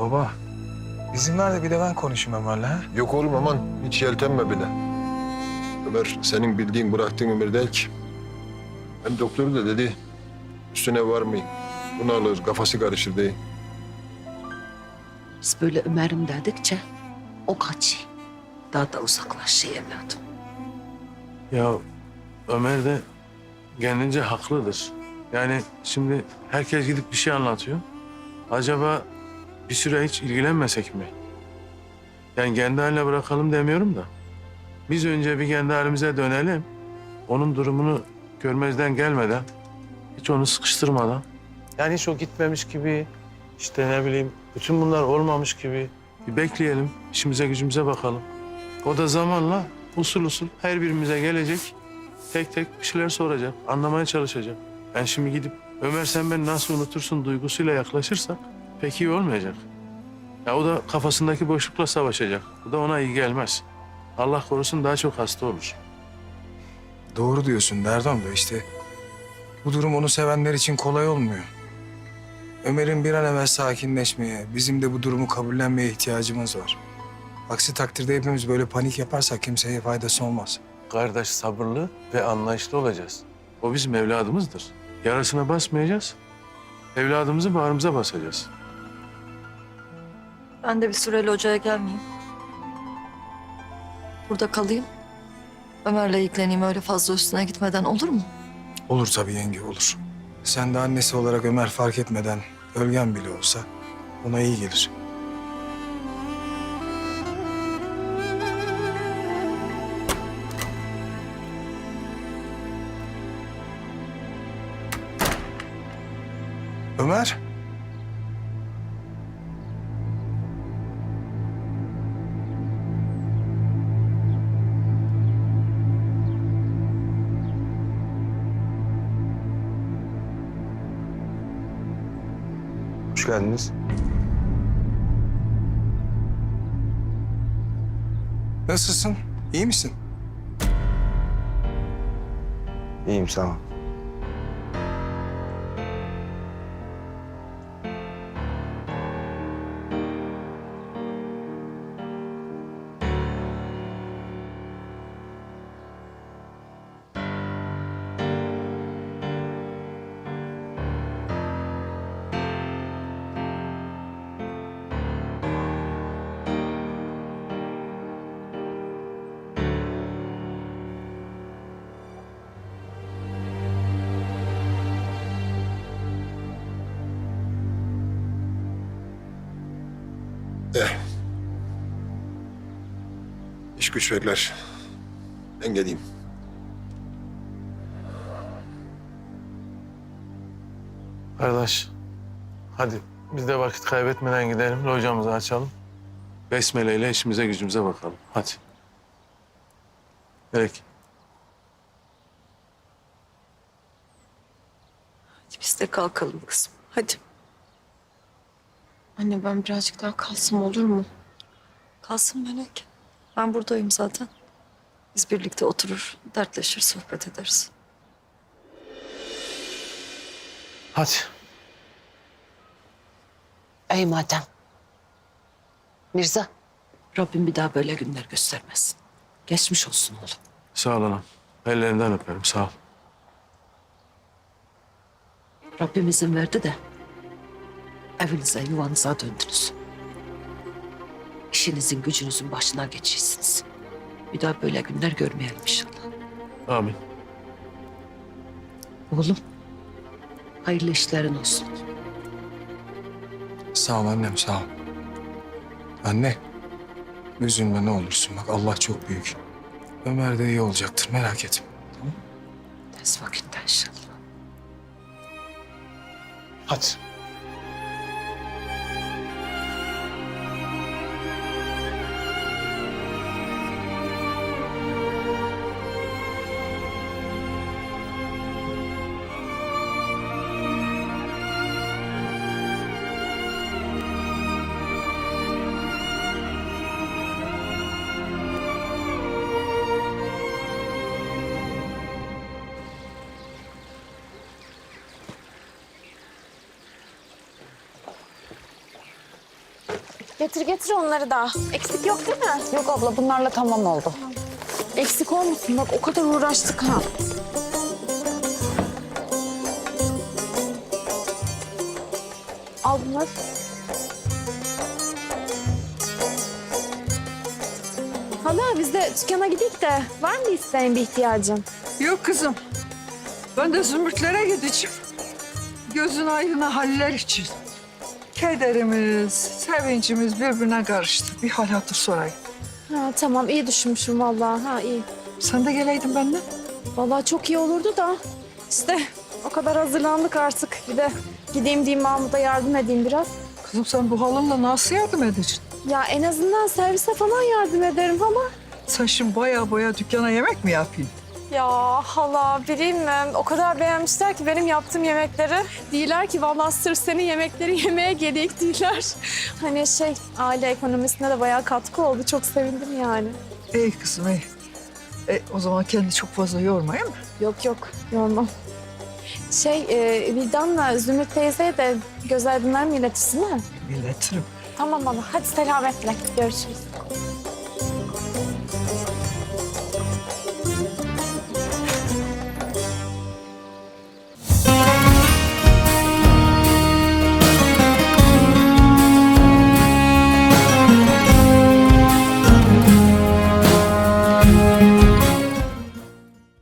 Baba, izin ver de bir de ben konuşayım Ömer'le ha? Yok oğlum aman hiç yeltenme bile. Ömer senin bildiğin bıraktığın Ömer değil ki. Hem doktoru da dedi üstüne varmayın. Bunu alır kafası karışır diye. Biz böyle Ömer'im dedikçe o kaçıyor. Daha da uzaklaşıyor evladım. Ya Ömer de kendince haklıdır. Yani şimdi herkes gidip bir şey anlatıyor. Acaba bir süre hiç ilgilenmesek mi? Yani kendi haline bırakalım demiyorum da. Biz önce bir kendi halimize dönelim. Onun durumunu görmezden gelmeden, hiç onu sıkıştırmadan. Yani hiç o gitmemiş gibi, işte ne bileyim, bütün bunlar olmamış gibi. Bir bekleyelim, işimize gücümüze bakalım. O da zamanla usul usul her birimize gelecek. Tek tek bir şeyler soracak, anlamaya çalışacak. Ben şimdi gidip Ömer sen beni nasıl unutursun duygusuyla yaklaşırsak pek iyi olmayacak. Ya o da kafasındaki boşlukla savaşacak. Bu da ona iyi gelmez. Allah korusun daha çok hasta olur. Doğru diyorsun Derdon da işte bu durum onu sevenler için kolay olmuyor. Ömer'in bir an evvel sakinleşmeye, bizim de bu durumu kabullenmeye ihtiyacımız var. Aksi takdirde hepimiz böyle panik yaparsak kimseye faydası olmaz. Kardeş sabırlı ve anlayışlı olacağız. O bizim evladımızdır. Yarasına basmayacağız. Evladımızı bağrımıza basacağız. Ben de bir süreli hocaya gelmeyeyim. Burada kalayım. Ömer'le ilgileneyim öyle fazla üstüne gitmeden olur mu? Olur tabii yenge olur. Sen de annesi olarak Ömer fark etmeden ölgen bile olsa ona iyi gelir. Ömer. Geldiniz. Nasılsın? İyi misin? İyiyim sağ ol. İş güç bekler. Ben geleyim. Kardeş, hadi biz de vakit kaybetmeden gidelim, locamızı açalım. Besmele ile işimize gücümüze bakalım. Hadi. Gerek. Hadi biz de kalkalım kızım. Hadi. Anne ben birazcık daha kalsam olur mu? Kalsın Melek. Ben buradayım zaten. Biz birlikte oturur, dertleşir, sohbet ederiz. Hadi. Ey madem. Mirza. Rabbim bir daha böyle günler göstermesin. Geçmiş olsun oğlum. Sağ ol anam. Ellerinden öperim, sağ ol. Rabbim izin verdi de evinize, yuvanıza döndünüz. İşinizin, gücünüzün başına geçiyorsunuz. Bir daha böyle günler görmeyelim inşallah. Amin. Oğlum, hayırlı işlerin olsun. Sağ ol annem sağ ol. Anne. Üzülme ne olursun bak Allah çok büyük. Ömer de iyi olacaktır merak etme. Tez vakitte inşallah. Hadi. Getir getir onları da. Eksik yok değil mi? Yok abla bunlarla tamam oldu. Eksik olmasın bak o kadar uğraştık ha. Al bunları. Hala biz de dükkana gidelim de var mı isteğin bir ihtiyacın? Yok kızım. Ben de zümrütlere gideceğim. Gözün aydına haller için. Kederimiz, sevincimiz birbirine karıştı. Bir hal hatır sorayım. Ha tamam iyi düşünmüşüm vallahi ha iyi. Sen de geleydin benden. Vallahi çok iyi olurdu da işte o kadar hazırlandık artık. Bir de gideyim diyeyim Mahmut'a yardım edeyim biraz. Kızım sen bu halınla nasıl yardım edeceksin? Ya en azından servise falan yardım ederim ama. Sen şimdi baya baya dükkana yemek mi yapayım? Ya hala bileyim? O kadar beğenmişler ki benim yaptığım yemekleri. Diyorlar ki vallahi sırf senin yemekleri yemeye geldik diyorlar. Hani şey aile ekonomisine de bayağı katkı oldu. Çok sevindim yani. İyi kızım iyi. E, o zaman kendi çok fazla yormayayım mı? Yok yok yormam. Şey e, Vildan'la Zümrüt teyzeye de göz aydınlar mı iletirsin ha? İletirim. Tamam baba hadi selametle görüşürüz.